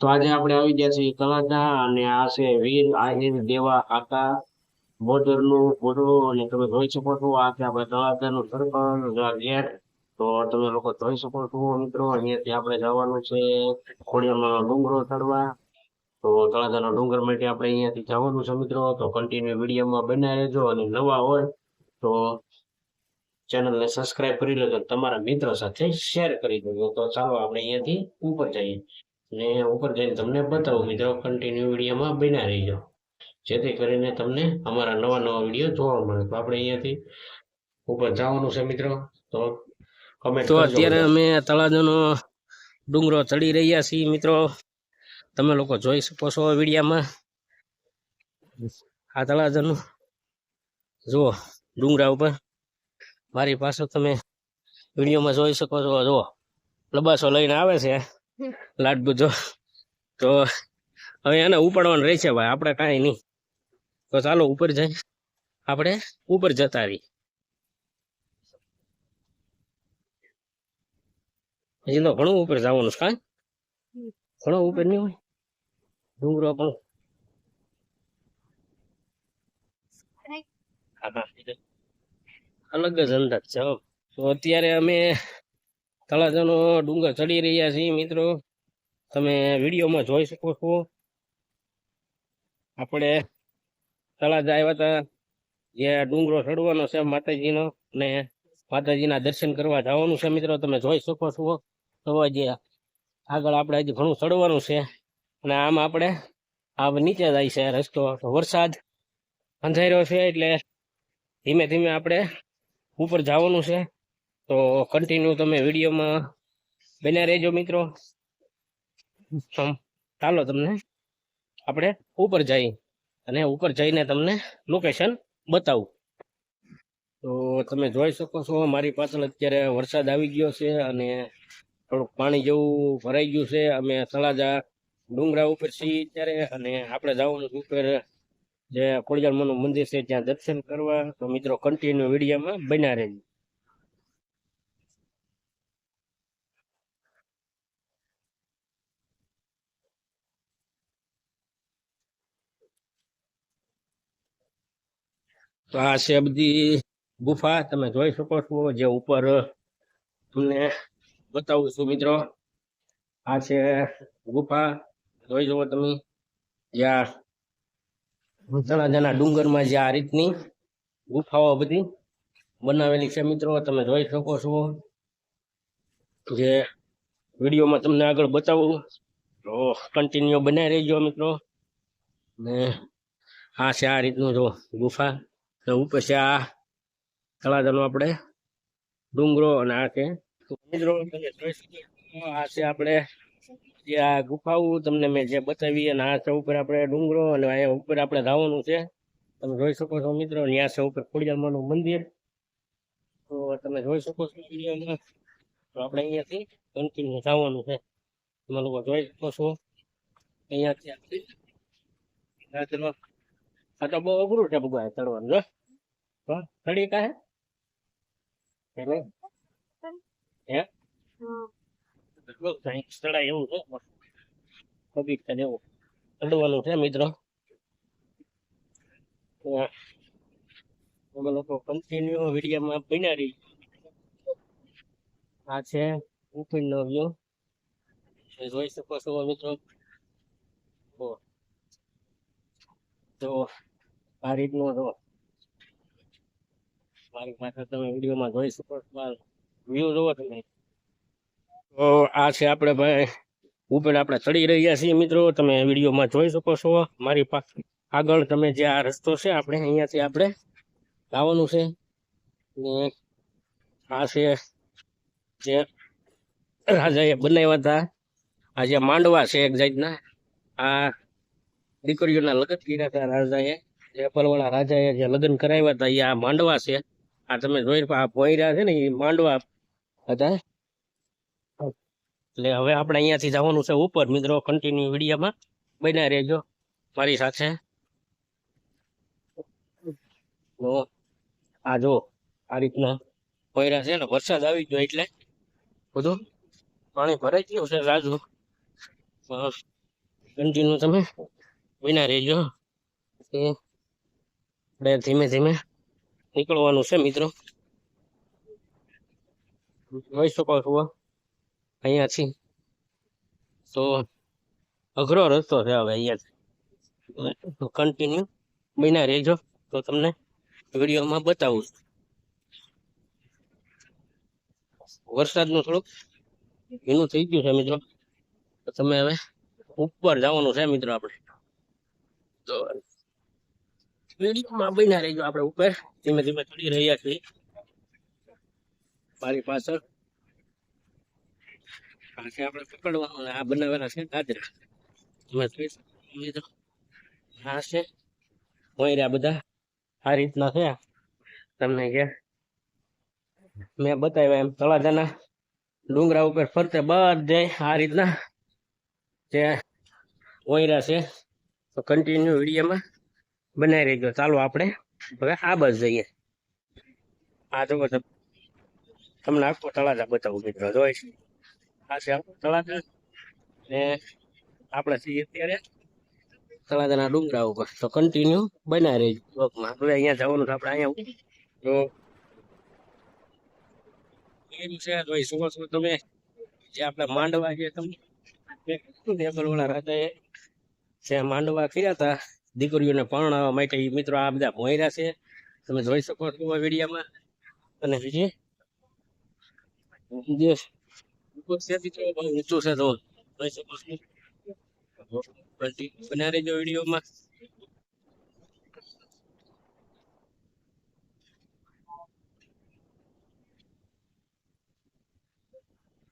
તો આજે આપણે આવી ગયા છીએ તળાજા અને આ છે વીર આહિર દેવા કાકા. બોર્ડરનું બોર્ડરું અને તમે જોઈ શકો છો આ છે આપણે તળાજાનું સર્કલ ગેટ તો તમે લોકો જોઈ શકો છો મિત્રો, અહીંયાથી આપણે જવાનું છે ખોડિયામાં ડુંગરો ચડવા. તો તળાજાના ડુંગર માટે આપણે અહીંયાથી જવાનું છે મિત્રો. તો કન્ટિન્યુ વિડીયોમાં બનાવી રહેજો અને નવા હોય તો ચેનલને સબસ્ક્રાઇબ કરી લેજો તમારા મિત્રો સાથે શેર કરી દેજો. તો ચાલો આપણે અહીંયાથી ઉપર જઈએ. ને ઉપર જઈને તમને બતાવું મિત્રો કન્ટિન્યુ વિડીયોમાં બન્યા રહીજો. જેથી કરીને તમને અમારા નવા નવા વીડિયો જોવા મળે. તો આપણે અહીંયાથી ઉપર જવાનું છે મિત્રો. તો કમેન્ટ તો અત્યારે અમે તળાજાનો ડુંગરો ચડી રહ્યા છીએ મિત્રો. તમે લોકો જોઈ શકો છો વિડીયામાં. આ તળાજાનું. જુઓ ડુંગરા ઉપર. મારી પાસે તમે વિડીયોમાં જોઈ શકો છો. જુઓ લબાસો લઈને આવે છે. લાડબુજો તો હવે એને ઉપાડવાનું રહેશે ભાઈ આપણે કાંઈ નહીં. તો ચાલો ઉપર જઈ. આપણે ઉપર જતા રહી હજી તો ઘણું ઉપર જવાનું છે કાંઈ. ઘણો ઉપર નહીં હોય. ડુંગરો પણ. અલગ જ અંદાજ છે તો અત્યારે અમે તળાજાનો ડુંગર ચડી રહ્યા છીએ મિત્રો. તમે વિડીયોમાં જોઈ શકો છો. આપણે તળાજા આવ્યા હતા. જે ડુંગરો ચડવાનો છે માતાજીનો. ને માતાજીના દર્શન કરવા જવાનું છે મિત્રો. તમે જોઈ શકો છો. તો જે આગળ આપણે હજી ઘણું ચડવાનું છે. અને આમ આપણે આ નીચે જાય છે રસ્તો. વરસાદ અંધાર્યો છે એટલે ધીમે ધીમે આપણે ઉપર જવાનું છે. તો કન્ટિન્યુ તમે વિડીયોમાં બન્યા રહેજો મિત્રો. ચાલો તમને આપણે ઉપર જઈએ અને ઉપર જઈને તમને લોકેશન બતાવું. તો તમે જોઈ શકો છો, મારી પાછળ અત્યારે વરસાદ આવી ગયો છે અને થોડુંક પાણી જેવું ભરાઈ ગયું છે. અમે તળાજા ડુંગરા ઉપર છીએ અત્યારે અને આપણે જવાનું ઉપર જે ખોડિયારમાંનું મંદિર છે, ત્યાં દર્શન કરવા. તો મિત્રો કન્ટિન્યુ વિડીયોમાં બન્યા રહેજો. તો આ છે બધી ગુફા, તમે જોઈ શકો છો જે ઉપર તમને બતાવું છું મિત્રો. આ છે ગુફા, જોઈ જુઓ તમે. જ્યાં તળાજાના ડુંગરમાં જે આ રીતની ગુફાઓ બધી બનાવેલી છે મિત્રો. તમે જોઈ શકો છો. જે વિડીયોમાં તમને આગળ બતાવું. તો કન્ટિન્યુ બનાવી રહેજો મિત્રો. ને આ છે આ રીતનું જો ગુફા. તો ઉપર છે આ તળાજાનો આપણે. ડુંગરો અને આ છે જોઈ શકો આ છે આપણે જે આ ગુફાઓ તમને મેં જે બતાવી અને આ છે ઉપર આપણે ડુંગરો અને અહીંયા ઉપર આપણે જવાનું છે. તમે જોઈ શકો છો મિત્રો ત્યાં છે ઉપર ખોડિયારમાંનું મંદિર. તો તમે જોઈ શકો છો વિડીયોમાં. તો આપણે અહીંયાથી કન્ટિન્યુ જવાનું છે. તમે લોકો જોઈ શકો છો. અહીંયાથી આપણે આ તો બહુ અઘરું છે ભગવાન ચડવાનું, જો. ચડી કા હે? નહીં? હે એવું છે એવું. ચડવાનું છે, મિત્રો. અમે લોકો કન્ટિન્યુ વિડીયોમાં બન્યા આ છે જોઈ શકો છો, મિત્રો. તો આ રીતનો જો. મારી પાસે તમે વિડીયોમાં જોઈ શકો વ્યૂ જોવો તમે. તો આ છે આપણે ભાઈ, ઉપર આપણે ચડી રહ્યા છીએ મિત્રો. તમે વિડીયોમાં જોઈ શકો છો. મારી પાસે આગળ તમે જે આ રસ્તો છે, આપણે અહીંયાથી આપણે લાવવાનું છે. ને આ છે જે રાજાએ બનાવ્યા હતા. આ જે માંડવા છે એક જાતના. આ દીકરીઓના લગત કર્યા હતા રાજાએ. જે પલવાળા રાજાએ જે લગ્ન કરાવ્યા હતા એ આ માંડવા છે. આ તમે જોઈ આ ભોયરા છે ને એ માંડવા હતા. એટલે હવે આપણે અહીંયાથી જવાનું છે ઉપર. મિત્રો કન્ટિન્યુ વિડીયોમાં. બન્યા રહેજો મારી સાથે. આ જો, આ રીતના ભોયરા છે ને, વરસાદ આવી ગયો એટલે બધું પાણી ભરાઈ ગયું છે રાજુ. કન્ટિન્યુ તમે. વિના રહેજો. એ આપણે ધીમે ધીમે નીકળવાનું છે, મિત્રો. જોઈ શકો છો અહીંયાથી. તો અઘરો રસ્તો છે હવે અહીંયા કન્ટિન્યુ બન્યા રહેજો. તો તમને વિડીયોમાં બતાવું. વરસાદનું થોડુંક એનું થઈ ગયું છે, મિત્રો. તો તમે હવે ઉપર જવાનું છે, મિત્રો, આપણે. તો વિડીયોમાં બન્યા રહેજો આપણે ઉપર. ધીમે ધીમે ચડી રહ્યા છીએ. મારી પાછળ આ આપણે પકડવાનું આ બનાવેલા છે શકો મિત્રો આ છે મોયરા બધા. આ રીતના છે તમને કે મેં બતાવ્યા એમ તળાજાના ડુંગરા ઉપર ફરતે બધે આ રીતના જે ઓયરા છે. તો કન્ટિન્યુ વિડીયોમાં. બનાવી રહેજો. ચાલો આપણે હવે આ બસ જઈએ. આ જો તમને આખો તળાજા બતાવું મિત્રો. જોઈ છે? આ છે આખો તળાજા. ને આપણે છીએ અત્યારે તળાજાના ડુંગરા ઉપર. તો કન્ટિન્યુ બનાવી રહેજો બ્લોકમાં હવે અહીંયા જવાનું છે આપણે અહીંયા. તો એમ છે જોઈ શકો છો તમે? જે આપણે માંડવા જે તમને. રાજાએ જે માંડવા કર્યા હતા. દીકરીઓને પરણાવવા માટે મિત્રો આ બધા ભોયરા છે. તમે જોઈ શકો છો વિડીયોમાં. અને બીજી? જે છે છે તો જોઈ શકો છો. બના રહેજો વિડીયોમાં.